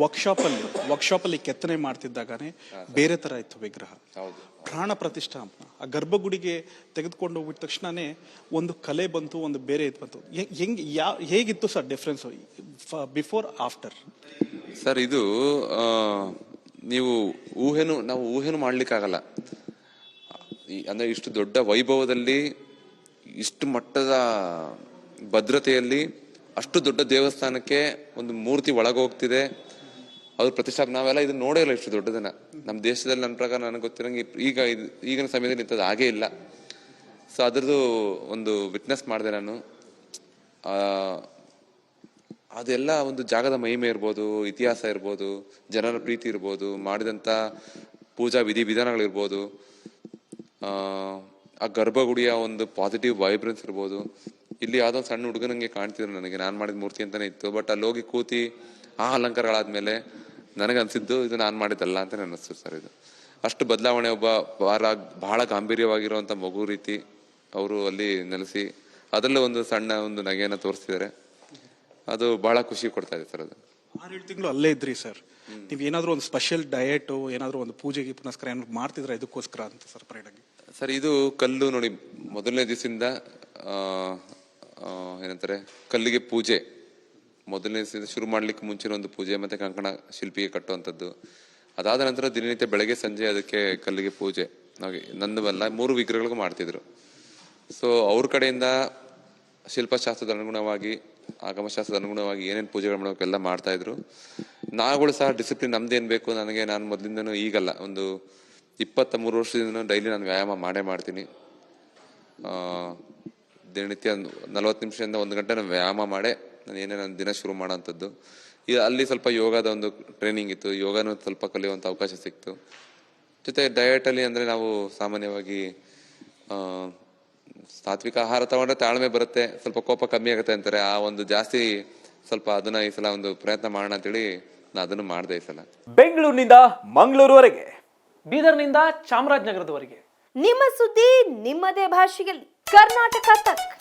ವರ್ಕ್ಶಾಪಲ್ಲಿ ವರ್ಕ್ಶಾಪಲ್ಲಿ ಕೆತ್ತನೆ ಮಾಡ್ತಿದ್ದಾಗನೇ ಬೇರೆ ತರ ಇತ್ತು ವಿಗ್ರಹ. ಪ್ರಾಣ ಪ್ರತಿಷ್ಠಾಪನ ಆ ಗರ್ಭಗುಡಿಗೆ ತೆಗೆದುಕೊಂಡು ಹೋಗ್ಬಿಟ್ಟ ತಕ್ಷಣನೇ ಒಂದು ಕಲೆ ಬಂತು ಒಂದು ಬೇರೆ ಇದು ಬಂತು. ಹೆಂಗ್ ಯಾ ಹೇಗಿತ್ತು sir difference before after sir ಇದು ನೀವು ಊಹೆನು ನಾವು ಊಹೆನು ಮಾಡ್ಲಿಕ್ಕಾಗಲ್ಲ. ಆಗಲ್ಲ ಅಂದ್ರೆ ಇಷ್ಟು ದೊಡ್ಡ ವೈಭವದಲ್ಲಿ ಇಷ್ಟು ಮಟ್ಟದ ಭದ್ರತೆಯಲ್ಲಿ ಅಷ್ಟು ದೊಡ್ಡ ದೇವಸ್ಥಾನಕ್ಕೆ ಒಂದು ಮೂರ್ತಿ ಒಳಗೋಗ್ತಿದೆ. ಅವ್ರ ಪ್ರತಿಷ್ಠಾಪನೆ, ನಾವೆಲ್ಲ ಇದನ್ನ ನೋಡೇ ಇಲ್ಲ ಇಷ್ಟು ದೊಡ್ಡದನ್ನ. ನಮ್ಮ ದೇಶದಲ್ಲಿ ನನ್ನ ಪ್ರಕಾರ ನನಗೆ ಗೊತ್ತಿರಂಗೆ ಈಗ ಇದು, ಈಗಿನ ಸಮಯದಲ್ಲಿ ಇಂಥದ್ದು ಹಾಗೇ ಇಲ್ಲ. ಸೊ ಅದ್ರದ್ದು ಒಂದು ವಿಟ್ನೆಸ್ ಮಾಡಿದೆ ನಾನು. ಅದೆಲ್ಲ ಒಂದು ಜಾಗದ ಮಹಿಮೆ ಇರ್ಬೋದು, ಇತಿಹಾಸ ಇರ್ಬೋದು, ಜನರ ಪ್ರೀತಿ ಇರ್ಬೋದು ಮಾಡಿದಂಥ ಪೂಜಾ ವಿಧಿ ವಿಧಾನಗಳಿರ್ಬೋದು. ಆ ಗರ್ಭಗುಡಿಯ ಒಂದು ಪಾಸಿಟಿವ್ ವೈಬ್ರೆನ್ಸ್ ಇರ್ಬೋದು. ಇಲ್ಲಿ ಯಾವುದೋ ಒಂದ್ ಸಣ್ಣ ಹುಡುಗನಂಗೆ ಕಾಣ್ತಿದ್ರು ನನಗೆ. ನಾನು ಮಾಡಿದ ಮೂರ್ತಿ ಅಂತಾನೆ ಇತ್ತು. ಬಟ್ ಅಲ್ಲಿ ಹೋಗಿ ಕೂತಿ ಆ ಅಲಂಕಾರಗಳಾದ್ಮೇಲೆ ನನಗೆ ಅನಿಸಿದ್ದು ಇದು ನಾನು ಮಾಡಿದ್ದಲ್ಲ ಅಂತ ಅನ್ನಿಸ್ತು ಸರ್ ಇದು. ಅಷ್ಟು ಬದಲಾವಣೆ ಒಬ್ಬ ಬಹಳ ಬಹಳ ಗಾಂಭೀರ್ಯವಾಗಿರುವಂಥ ಮಗು ರೀತಿ ಅವರು ಅಲ್ಲಿ ನೆಲೆಸಿ ಅದರಲ್ಲೂ ಒಂದು ಸಣ್ಣ ಒಂದು ನಗೆಯನ್ನು ತೋರಿಸ್ತಿದ್ದಾರೆ ಅದು ಬಹಳ ಖುಷಿ ಕೊಡ್ತಾ ಇದೆ ಸರ್ ಅದು. ಆರೇಳು ತಿಂಗಳು ಅಲ್ಲೇ ಇದ್ರಿ ಸರ್. ನೀವು ಏನಾದರೂ ಒಂದು ಸ್ಪೆಷಲ್ ಡಯಟ್ ಏನಾದರೂ ಒಂದು ಪೂಜೆಗೆ ಪುನಸ್ಕಾರ ಏನಾದ್ರು ಮಾಡ್ತಿದ್ರೆ ಇದಕ್ಕೋಸ್ಕರ ಅಂತ ಸರ್ ಆಗಿ? ಸರ್ ಇದು ಕಲ್ಲು ನೋಡಿ ಮೊದಲನೇ ದಿವಸದಿಂದ ಏನಂತಾರೆ, ಕಲ್ಲಿಗೆ ಪೂಜೆ. ಮೊದಲನೇ ಶುರು ಮಾಡ್ಲಿಕ್ಕೆ ಮುಂಚಿನ ಒಂದು ಪೂಜೆ, ಮತ್ತೆ ಕಂಕಣ ಶಿಲ್ಪಿಗೆ ಕಟ್ಟುವಂಥದ್ದು. ಅದಾದ ನಂತರ ದಿನನಿತ್ಯ ಬೆಳಗ್ಗೆ, ಸಂಜೆ ಅದಕ್ಕೆ ಕಲ್ಲಿಗೆ ಪೂಜೆ. ಹಾಗೆ ನಂದುವಲ್ಲ ಮೂರು ವಿಗ್ರಹಗಳಿಗೂ ಮಾಡ್ತಿದ್ರು. ಸೊ ಅವ್ರ ಕಡೆಯಿಂದ ಶಿಲ್ಪಶಾಸ್ತ್ರದ ಅನುಗುಣವಾಗಿ, ಆಗಮಶಾಸ್ತ್ರದ ಅನುಗುಣವಾಗಿ ಏನೇನು ಪೂಜೆಗಳು ಮಾಡಬೇಕು ಎಲ್ಲ ಮಾಡ್ತಾ ಇದ್ರು. ನಾವುಗಳು ಸಹ ಡಿಸಿಪ್ಲಿನ್ ನಮ್ದೇನು ಬೇಕು, ನನಗೆ, ನಾನು ಮೊದಲಿಂದನೂ ಈಗಲ್ಲ. ಒಂದು ಇಪ್ಪತ್ತ ಮೂರು ವರ್ಷದಿಂದ ಡೈಲಿ ನಾನು ವ್ಯಾಯಾಮ ಮಾಡೇ ಮಾಡ್ತೀನಿ. ದಿನನಿತ್ಯ ನಲವತ್ತು ನಿಮಿಷದಿಂದ ಒಂದು ಗಂಟೆ ನಾನು ವ್ಯಾಯಾಮ ಮಾಡೇ ನಾನು ಏನೇ ನನ್ನ ದಿನ ಶುರು ಮಾಡೋಂಥದ್ದು. ಈ ಅಲ್ಲಿ ಸ್ವಲ್ಪ ಯೋಗದ ಒಂದು ಟ್ರೈನಿಂಗ್ ಇತ್ತು. ಯೋಗನೂ ಸ್ವಲ್ಪ ಕಲಿಯುವಂಥ ಅವಕಾಶ ಸಿಕ್ತು. ಜೊತೆ ಡಯಟಲ್ಲಿ ಅಂದರೆ ನಾವು ಸಾಮಾನ್ಯವಾಗಿ ಸಾತ್ವಿಕ ಆಹಾರ ತಗೊಂಡ್ರೆ ತಾಳ್ಮೆ ಬರುತ್ತೆ. ಸ್ವಲ್ಪ ಕೋಪ ಕಮ್ಮಿ ಆಗುತ್ತೆ ಅಂತಾರೆ. ಆ ಒಂದು ಜಾಸ್ತಿ ಸ್ವಲ್ಪ ಅದನ್ನ ಈ ಸಲ ಒಂದು ಪ್ರಯತ್ನ ಮಾಡೋಣ ಅಂತೇಳಿ ನಾನು ಅದನ್ನು ಮಾಡಿದೆ ಈ ಸಲ. ಬೆಂಗಳೂರಿನಿಂದ ಮಂಗಳೂರುವರೆಗೆ. ಬೀದರ್ನಿಂದ ಚಾಮರಾಜನಗರದವರೆಗೆ. ನಿಮ್ಮ ಸುದ್ದಿ ನಿಮ್ಮದೇ ಭಾಷೆಯಲ್ಲಿ. कर्नाटका तक।